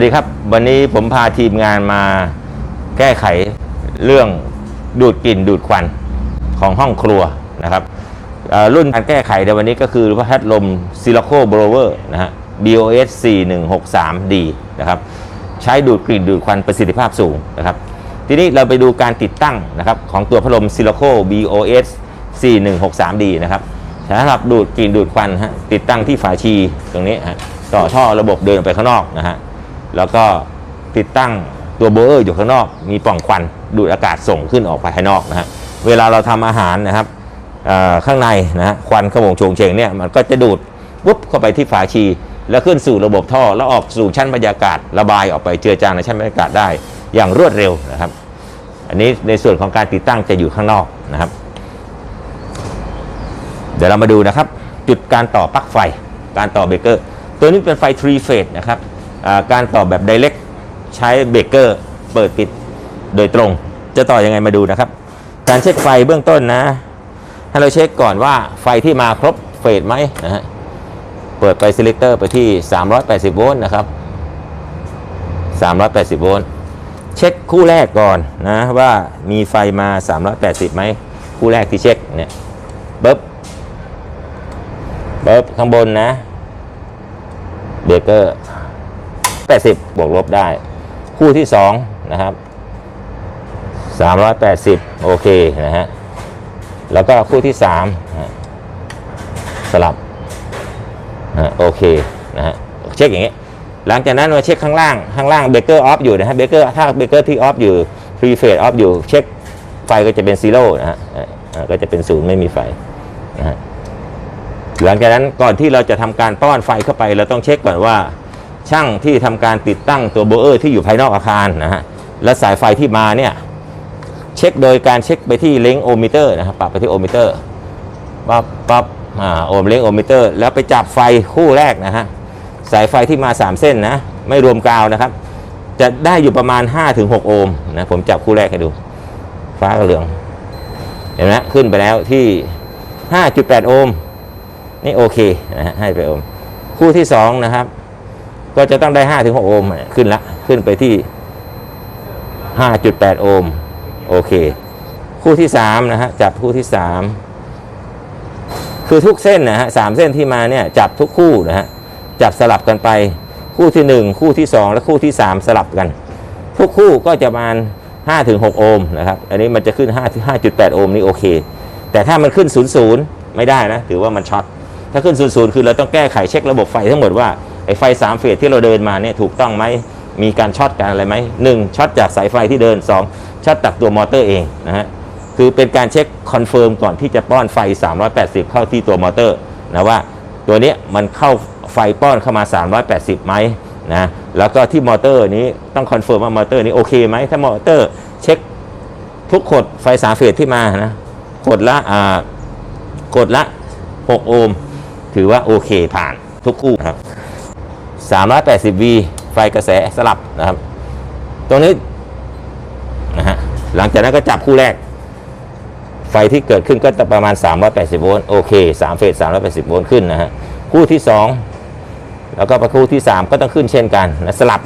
วัสดีครับ วันนี้ผมพาทีมงานมาแก้ไขเรื่องดูดกลิ่นดูดควันของห้องครัวนะครับรุ่นการแก้ไขในวันนี้ก็คือพัดลมซิลิโคโบรเวอร์นะฮะ BOS 4163D นะครับใช้ดูดกลิ่นดูดควันประสิทธิภาพสูงนะครับ ทีนี้เราไปดูการติดตั้งนะครับของตัวพัดลมซิลิโค BOS 4163D นะครับสำหรับดูดกลิ่นดูดควันฮะติดตั้งที่ฝาชีตรงนี้ฮะต่อท่อระบบเดินไปข้างนอกนะฮะ แล้วก็ติดตั้งตัวโบเออร์อยู่ข้างนอก มีปล่องควันดูดอากาศส่งขึ้นออกไปภายนอกนะฮะเวลาเราทำอาหารนะครับข้างในนะควันขโมงโชงเชงเนี่ยมันก็จะดูดปุ๊บเข้าไปที่ฝาชี แล้วขึ้นสู่ระบบท่อ แล้วออกสู่ชั้นบรรยากาศ ระบายออกไปเจือจางในชั้นบรรยากาศได้ อย่างรวดเร็วนะครับ อันนี้ในส่วนของการติดตั้งจะอยู่ข้างนอกนะครับ เดี๋ยวเรามาดูนะครับ จุดการต่อปลั๊กไฟการต่อเบรกเกอร์ ตัวนี้เป็นไฟ3 p h a s นะครับ การต่อแบบ direct ใช้เบรกเกอร์เปิดปิดโดยตรง จะต่อยังไงมาดูนะครับ การเช็คไฟเบื้องต้นนะให้เราเช็คก่อนว่าไฟที่มาครบเฟสไหมนะฮะเปิดไฟ selector ไปที่ 380 โวลต์นะครับ 380 โวลต์เช็คคู่แรกก่อนนะว่ามีไฟมา 380 ไหม คู่แรกที่เช็คเนี่ยปึ๊บเบิ้บข้างบนนะเบรกเกอร์ 80 บวกลบได้ คู่ที่ 2 นะครับ 380 โอเคนะฮะแล้วก็คู่ที่ 3 สลับนะโอเคนะฮะเช็คอย่างงี้ หลังจากนั้นมาเช็คข้างล่างข้างล่างเบเกอร์ออฟอยู่นะฮะเบเกอร์ถ้าเบเกอร์ที่ออฟอยู่ฟรีเฟสออฟอยู่เช็คไฟก็จะเป็นซีโร่นะฮะก็จะเป็นศูนย์ไม่มีไฟนะฮะหลังจากนั้นก่อนที่เราจะทำการป้อนไฟเข้าไปเราต้องเช็คก่อนว่า ช่างที่ทำการติดตั้งตัวโบเออร์ที่อยู่ภายนอกอาคารนะฮะและสายไฟที่มาเนี่ยเช็คโดยการเช็คไปที่เล้งโอมิเตอร์นะครับปรับไปที่โอมิเตอร์ปั๊บปั๊บอ่าโอมเล้งโอมิเตอร์ แล้วไปจับไฟคู่แรกนะฮะสายไฟที่มา 3 เส้นนะ ไม่รวมกาวนะครับ จะได้อยู่ประมาณ 5-6 โอห์มนะผมจับคู่แรกให้ดู ฟ้ากับเหลือง เห็นไหมขึ้นไปแล้วที่ 5.8 โอห์มนี่โอเคนะฮะให้ไปโอห์มคู่ที่สองนะครับ ก็จะต้องได้5ถึง6โอห์มขึ้นละขึ้นไปที่5.8โอห์มโอเค คู่ที่3นะฮะจับคู่ที่3คือทุกเส้นนะฮะสามเส้นที่มาเนี่ยจับทุกคู่นะฮะจับสลับกันไปคู่ที่1คู่ที่2และคู่ที่3สลับกัน ทุกคู่ก็จะประมาณ5ถึง6โอห์มนะครับ อันนี้มันจะขึ้น5ถึง5.8โอห์มนี่โอเค แต่ถ้ามันขึ้น0 0ไม่ได้นะถือว่ามันช็อตถ้าขึ้น0 0คือเราต้องแก้ไขเช็คระบบไฟทั้งหมดว่า อ้ไฟ3เฟสที่เราเดินมาเนี่ยถูกต้องไหมมีการช็อตกันอะไรไหมหนึ่งช็อตจากสายไฟที่เดิน 2ช็อตจากตัวมอเตอร์เองนะฮะคือเป็นการเช็คคอนเฟิร์มก่อนที่จะป้อนไฟ 380 เข้าที่ตัวมอเตอร์นะว่าตัวเนี้ยมันเข้าไฟป้อนเข้ามา 380ไหมนะแล้วก็ที่มอเตอร์นี้ต้องคอนเฟิร์มว่ามอเตอร์นี้โอเคไหมถ้ามอเตอร์เช็คทุกขดไฟสามเฟสที่มานะขดละอ่ากดละ 6 โอห์มถือว่าโอเคผ่านทุกคู่ครับ 380V ไฟกระแสสลับนะครับ ตรงนี้นะฮะหลังจากนั้นก็จับคู่แรก ไฟที่เกิดขึ้นก็จะประมาณ 380 โวลต์โอเค3เฟส380 โวลต์ขึ้นนะฮะคู่ที่ 2 แล้วก็ประคู่ที่ 3 ก็ต้องขึ้นเช่นกันนะสลับ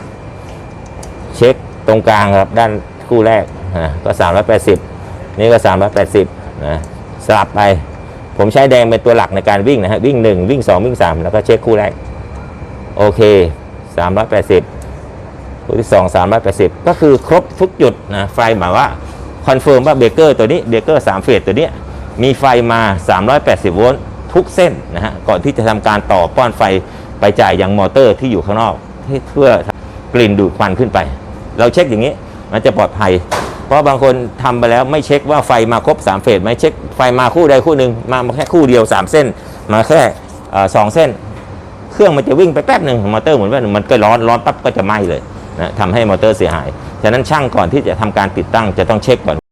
เช็คตรงกลางครับด้านคู่แรกนะก็ 380 นี่ก็ 380นะสลับไป ผมใช้แดงเป็นตัวหลักในการวิ่งนะฮะวิ่ง 1 วิ่ง 2 วิ่ง 3 แล้วก็เช็คคู่แรก โอเค 380คู่ที่ 2 380 ก็คือครบทุกจุดนะไฟหมายว่าคอนเฟิร์มว่าเบรกเกอร์ตัวนี้เบรกเกอร์3เฟสตัวนี้มีไฟมา 380 โวลต์ทุกเส้นนะฮะก่อนที่จะทำการต่อป้อนไฟไปจ่ายยังมอเตอร์ที่อยู่ข้างนอกที่เพื่อกลิ่นดูดควันขึ้นไป เราเช็คอย่างนี้มันจะปลอดภัย เพราะบางคนทำไปแล้วไม่เช็คว่าไฟมาครบ 3 เฟสไหมเช็คไฟมาคู่ใดคู่หนึ่งมาแค่คู่เดียว 3 เส้น มาแค่สองเส้น เครื่องมันจะวิ่งไปแป๊บหนึ่งมอเตอร์เหมือนว่ามันก็ร้อนร้อนปั๊บก็จะไหม้เลยนะทำให้มอเตอร์เสียหาย ฉะนั้นช่างก่อนที่จะทำการติดตั้งจะต้องเช็คก่อน